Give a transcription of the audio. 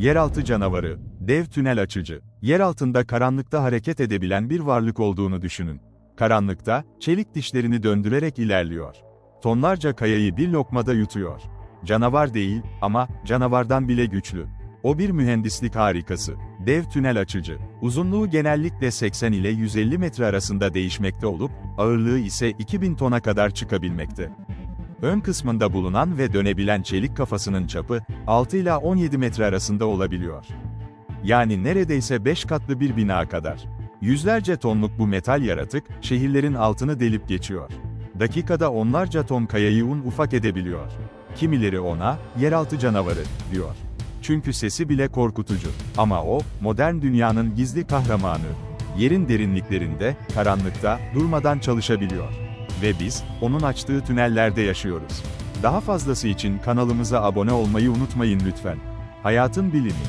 Yeraltı canavarı, dev tünel açıcı. Yer altında karanlıkta hareket edebilen bir varlık olduğunu düşünün. Karanlıkta, çelik dişlerini döndürerek ilerliyor. Tonlarca kayayı bir lokmada yutuyor. Canavar değil ama canavardan bile güçlü. O bir mühendislik harikası. Dev tünel açıcı. Uzunluğu genellikle 80 ile 150 metre arasında değişmekte olup, ağırlığı ise 2000 tona kadar çıkabilmekte. Ön kısmında bulunan ve dönebilen çelik kafasının çapı, 6 ila 17 metre arasında olabiliyor. Yani neredeyse 5 katlı bir bina kadar. Yüzlerce tonluk bu metal yaratık, şehirlerin altını delip geçiyor. Dakikada onlarca ton kayayı un ufak edebiliyor. Kimileri ona, yeraltı canavarı, diyor. Çünkü sesi bile korkutucu. Ama o, modern dünyanın gizli kahramanı. Yerin derinliklerinde, karanlıkta, durmadan çalışabiliyor. Ve biz, onun açtığı tünellerde yaşıyoruz. Daha fazlası için kanalımıza abone olmayı unutmayın lütfen. Hayatın Bilimi